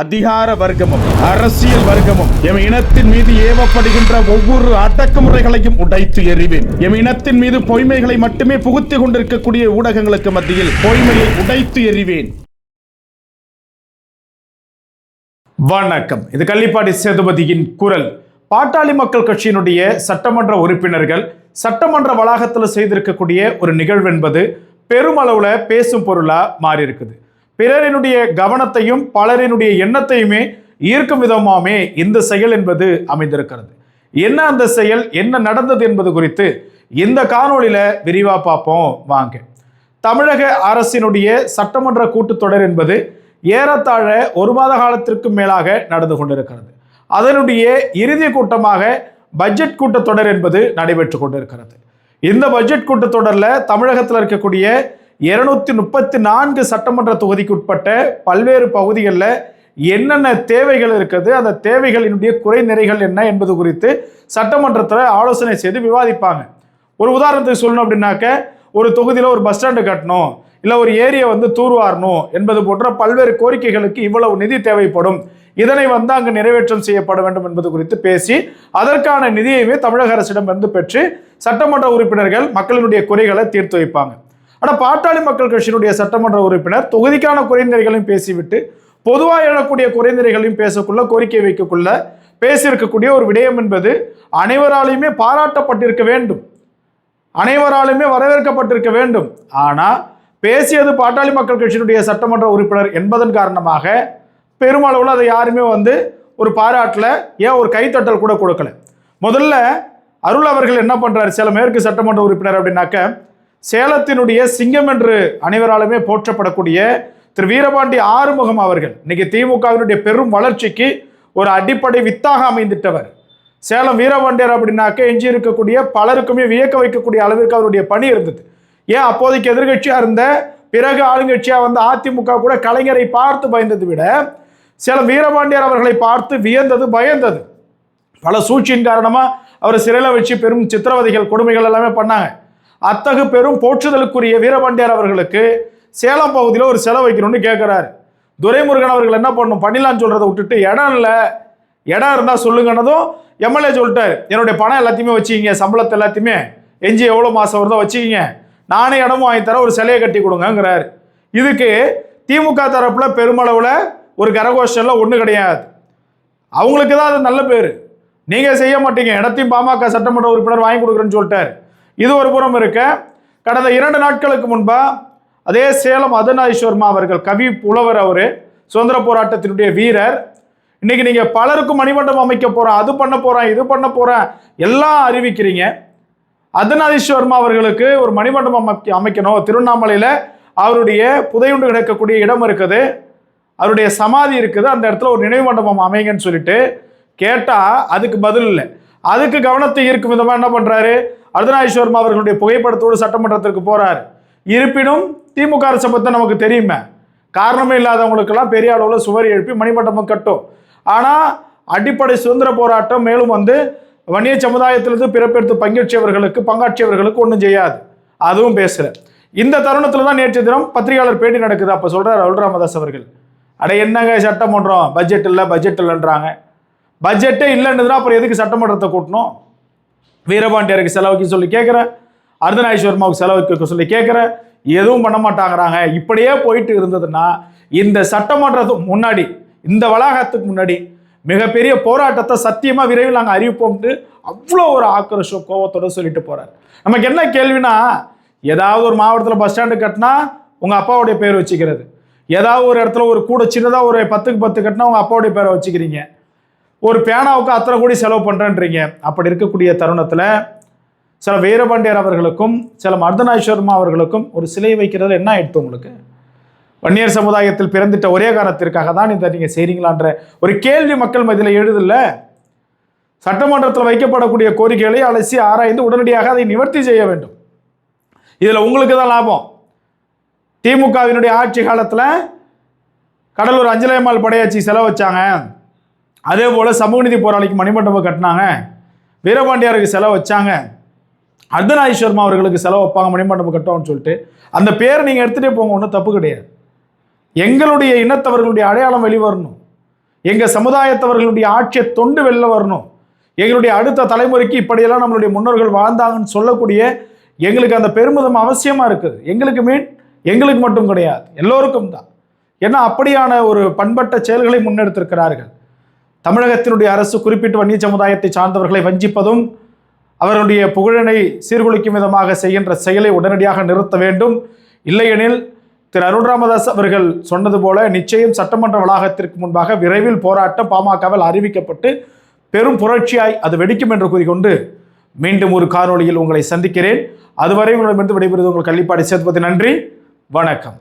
அதிகார வர்க்கமும் அரசியல் வர்க்கமும் எம் இனத்தின் மீது ஏவப்படுகின்ற ஒவ்வொரு அடக்குமுறைகளையும் உடைத்து எறிவேன். எம் இனத்தின் மீது பொய்மைகளை மட்டுமே புகுத்திக் கொண்டிருக்கக்கூடிய ஊடகங்களுக்கு மத்தியில் பொய்மையை உடைத்து எறிவேன். வணக்கம். இது கள்ளிப்பாடி சேதுபதியின் குரல். பாட்டாளி மக்கள் கட்சியினுடைய சட்டமன்ற உறுப்பினர்கள் சட்டமன்ற வளாகத்தில் செய்திருக்கக்கூடிய ஒரு நிகழ்வு என்பது பெருமளவுல பேசும் பொருளா மாறி இருக்குது பிறரினுடைய கவனத்தையும் பலரினுடைய எண்ணத்தையுமே ஈர்க்கும் விதமாமே இந்த செயல் என்பது அமைந்திருக்கிறது. என்ன அந்த செயல்? என்ன நடந்தது என்பது குறித்து இந்த காணொளியில விரிவா பார்ப்போம். வாங்க. தமிழக அரசினுடைய சட்டமன்ற கூட்டத்தொடர் என்பது ஏறத்தாழ ஒரு மாத காலத்திற்கு மேலாக நடந்து கொண்டிருக்கிறது. அதனுடைய இறுதி கூட்டமாக பட்ஜெட் கூட்டத்தொடர் என்பது நடைபெற்று கொண்டிருக்கிறது. இந்த பட்ஜெட் கூட்டத்தொடரில் தமிழகத்தில் இருக்கக்கூடிய இருநூத்தி முப்பத்தி நான்கு சட்டமன்ற தொகுதிக்கு உட்பட்ட பல்வேறு பகுதிகளில் என்னென்ன தேவைகள் இருக்குது அந்த தேவைகளினுடைய குறை நிறைகள் என்ன என்பது குறித்து சட்டமன்றத்தில் ஆலோசனை செய்து விவாதிப்பாங்க. ஒரு உதாரணத்துக்கு சொல்லணும் அப்படின்னாக்க ஒரு தொகுதியில் ஒரு பஸ் ஸ்டாண்டு கட்டணும் இல்லை ஒரு ஏரியை வந்து தூர்வாரணும் என்பது போன்ற பல்வேறு கோரிக்கைகளுக்கு இவ்வளவு நிதி தேவைப்படும். இதனை வந்து அங்கு நிறைவேற்றம் செய்யப்பட வேண்டும் என்பது குறித்து பேசி அதற்கான நிதியையுமே தமிழக அரசிடம் வந்து பெற்று சட்டமன்ற உறுப்பினர்கள் மக்களினுடைய குறைகளை தீர்த்து வைப்பாங்க. ஆனால் பாட்டாளி மக்கள் கட்சியினுடைய சட்டமன்ற உறுப்பினர் தொகுதிக்கான குறைநிறைகளையும் பேசிவிட்டு பொதுவாக எழக்கூடிய குறைநிறைகளையும் பேசக்குள்ள கோரிக்கை வைக்கக்குள்ள பேசியிருக்கக்கூடிய ஒரு விடயம் என்பது அனைவராலையுமே பாராட்டப்பட்டிருக்க வேண்டும். அனைவராலுமே வரவேற்கப்பட்டிருக்க வேண்டும். ஆனால் பேசியது பாட்டாளி மக்கள் கட்சியினுடைய சட்டமன்ற உறுப்பினர் என்பதன் காரணமாக பெருமளவில் அதை யாருமே வந்து ஒரு பாராட்டில் ஏன் ஒரு கைத்தட்டல் கூட கொடுக்கல. முதல்ல அருள் அவர்கள் என்ன பண்ணுறாரு சில மேற்கு சட்டமன்ற உறுப்பினர் அப்படின்னாக்க சேலத்தினுடைய சிங்கம் என்று அனைவராலுமே போற்றப்படக்கூடிய திரு வீரபாண்டி ஆறுமுகம் அவர்கள். இன்னைக்கு திமுகவினுடைய பெரும் வளர்ச்சிக்கு ஒரு அடிப்படை வித்தாக அமைந்திட்டவர். சேலம் வீரபாண்டியர் அப்படின்னாக்க எஞ்சி இருக்கக்கூடிய பலருக்குமே வியக்க வைக்கக்கூடிய அளவிற்கு அவருடைய பணி இருந்தது. ஏன் அப்போதைக்கு எதிர்கட்சியாக இருந்த பிறகு ஆளுங்கட்சியாக வந்த அதிமுக கூட கலைஞரை பார்த்து பயந்ததை விட சேலம் வீரபாண்டியர் அவர்களை பார்த்து வியந்தது பயந்தது. பல சூழ்ச்சியின் காரணமாக அவர் சிறையில் வச்சு பெரும் சித்திரவதைகள் கொடுமைகள் எல்லாமே பண்ணாங்க. அத்தகு பெரும் போற்றுதலுக்குரிய வீரபாண்டியார் அவர்களுக்கு சேலம் பகுதியில் ஒரு செலவு வைக்கணும்னு கேட்குறாரு துரைமுருகன் அவர்கள் என்ன பண்ணணும் பண்ணிடலான்னு சொல்கிறத விட்டுட்டு இடம் இல்லை. இடம் இருந்தால் சொல்லுங்கன்னதும் எம்எல்ஏ சொல்லிட்டார். என்னுடைய பணம் எல்லாத்தையுமே வச்சுக்கிங்க. சம்பளத்தை எல்லாத்தையுமே எஞ்சி எவ்வளோ மாதம் வருதோ வச்சுக்கிங்க. நானே இடமும் வாங்கி தரேன். ஒரு சிலையை கட்டி கொடுங்கங்கிறாரு. இதுக்கு திமுக தரப்பில் பெருமளவில் ஒரு கரகோஷனில் ஒன்றும் கிடையாது. அவங்களுக்கு தான் அது நல்ல பேர். நீங்கள் செய்ய மாட்டீங்க. இடத்தையும் பாமக சட்டமன்ற உறுப்பினர் வாங்கி கொடுக்குறேன்னு சொல்லிட்டாரு. இது ஒரு புறம் இருக்க. கடந்த இரண்டு நாட்களுக்கு முன்பா அதே சேலம் அதுநாதீஸ்வர்மா அவர்கள் கவி புலவர் அவர் சுதந்திர போராட்டத்தினுடைய வீரர். இன்னைக்கு நீங்க பலருக்கும் மணிமண்டபம் அமைக்க போறோம் அது பண்ண போறேன் இது பண்ண போறேன் எல்லாம் அறிவிக்கிறீங்க. அதனாதீஸ்வர்மா அவர்களுக்கு ஒரு மணிமண்டபம் அமைக்க அமைக்கணும். திருவண்ணாமலையில் அவருடைய புதையுண்டு கிடக்கக்கூடிய இடம் இருக்குது. அவருடைய சமாதி இருக்குது. அந்த இடத்துல ஒரு நினைவு மண்டபம் அமைங்கன்னு சொல்லிட்டு கேட்டால் அதுக்கு பதில் இல்லை. அதுக்கு கவனத்தை ஈர்க்கும் விதமாக என்ன பண்ணுறாரு பண்றாரு அவர்களுடைய புகைப்படத்தோடு சட்டமன்றத்திற்கு போறார். இருப்பினும் திமுக அரசை பற்றி நமக்கு தெரியுமே. காரணமே இல்லாதவங்களுக்கெல்லாம் பெரிய அளவில் சுவர் எழுப்பி மணிமண்டபம் கட்டும். ஆனால் அடிப்படை சுதந்திர போராட்டம் மேலும் வந்து வன்னிய சமுதாயத்திலிருந்து பிறப்பெடுத்து பங்கேற்றவர்களுக்கு பங்காற்றியவர்களுக்கு ஒன்றும் செய்யாது. அதுவும் பேசுகிறேன் இந்த தருணத்தில் தான் நேற்று தினம் பத்திரிகையாளர் பேட்டி நடக்குது. அப்போ சொல்கிறார் அருள் ராமதாஸ் அவர்கள். அட என்னங்க சட்டமன்றம் பட்ஜெட் இல்லை பட்ஜெட் இல்லைன்றாங்க. பட்ஜெட்டே இல்லைன்றதுனா அப்புறம் எதுக்கு சட்டமன்றத்தை கூட்டணும்? வீரபாண்டியருக்கு செலவுக்கு சொல்லி கேட்குறேன் அர்த்தநாதீஸ்வரமாவுக்கு செலவுக்கு சொல்லி கேட்குறேன் எதுவும் பண்ண மாட்டாங்கிறாங்க. இப்படியே போயிட்டு இருந்ததுன்னா இந்த சட்டமன்றத்துக்கு முன்னாடி இந்த வளாகத்துக்கு முன்னாடி மிகப்பெரிய போராட்டத்தை சத்தியமாக விரைவில் நாங்கள் அறிவிப்போம்ட்டு அவ்வளோ ஒரு ஆக்ரோஷம் கோவத்தோடு சொல்லிட்டு போகிறார் நமக்கு என்ன கேள்வினா ஏதாவது ஒரு மாவட்டத்தில் பஸ் ஸ்டாண்டு கட்டினா உங்கள் அப்பாவுடைய பேர் வச்சுக்கிறது. ஏதாவது ஒரு இடத்துல ஒரு கூட சின்னதாக ஒரு பத்துக்கு பத்து கட்டினா உங்கள் அப்பாவுடைய பேரை வச்சுக்கிறீங்க. ஒரு பேனாவுக்கு அத்தனை கோடி செலவு பண்ணுறேன்றீங்க அப்படி இருக்கக்கூடிய தருணத்தில் சில வீரபாண்டியர் அவர்களுக்கும் சில மர்தனாஸ்வர்மா அவர்களுக்கும் ஒரு சிலை வைக்கிறது என்ன ஆயிடுத்து உங்களுக்கு? வன்னியர் சமுதாயத்தில் பிறந்திட்ட ஒரே காரணத்திற்காக தான் இதை நீங்கள் செய்கிறீங்களான்ற ஒரு கேள்வி மக்கள் மதியில் எழுதில்ல? சட்டமன்றத்தில் வைக்கப்படக்கூடிய கோரிக்கைகளை அலசி ஆராய்ந்து உடனடியாக அதை நிவர்த்தி செய்ய வேண்டும். இதில் உங்களுக்கு தான் லாபம். திமுகவினுடைய ஆட்சி காலத்தில் கடலூர் அஞ்சலையம்மாள் படையாச்சி செலவு வச்சாங்க. அதே போல் சமூக நீதி போராளிக்கு மணிமண்டபம் கட்டினாங்க. வீரபாண்டியாருக்கு செலவு வச்சாங்க. அர்த்தநாதீஸ்வர்மா அவர்களுக்கு செலவு வைப்பாங்க மணிமண்டபம் கட்டோம்னு சொல்லிட்டு. அந்த பேரை நீங்கள் எடுத்துகிட்டே போங்க ஒன்றும் தப்பு கிடையாது. எங்களுடைய இனத்தவர்களுடைய அடையாளம் வெளிவரணும் எங்கள் சமுதாயத்தவர்களுடைய ஆட்சியை தொண்டு வெளில வரணும். எங்களுடைய அடுத்த தலைமுறைக்கு இப்படியெல்லாம் நம்மளுடைய முன்னோர்கள் வாழ்ந்தாங்கன்னு சொல்லக்கூடிய எங்களுக்கு அந்த பெருமிதம் அவசியமாக இருக்குது. எங்களுக்கு மீன் எங்களுக்கு மட்டும் கிடையாது. எல்லோருக்கும் தான். ஏன்னா அப்படியான ஒரு பண்பட்ட செயல்களை முன்னெடுத்திருக்கிறார்கள். தமிழகத்தினுடைய அரசு குறிப்பிட்டு வன்னிய சமுதாயத்தை சார்ந்தவர்களை வஞ்சிப்பதும் அவருடைய புகழனை சீர்குலைக்கும் விதமாக செய்கின்ற செயலை உடனடியாக நிறுத்த வேண்டும். இல்லையெனில் திரு அருண் ராமதாஸ் அவர்கள் சொன்னது போல நிச்சயம் சட்டமன்ற வளாகத்திற்கு முன்பாக விரைவில் போராட்டம் பாமகவில் அறிவிக்கப்பட்டு பெரும் புரட்சியாய் அது வெடிக்கும் என்று கூறிக்கொண்டு மீண்டும் ஒரு காணொலியில் உங்களை சந்திக்கிறேன். அதுவரை உங்களிடமிருந்து விடைபெறுவது உங்கள் கள்ளிப்பாடி சேர்ப்பது நன்றி. வணக்கம்.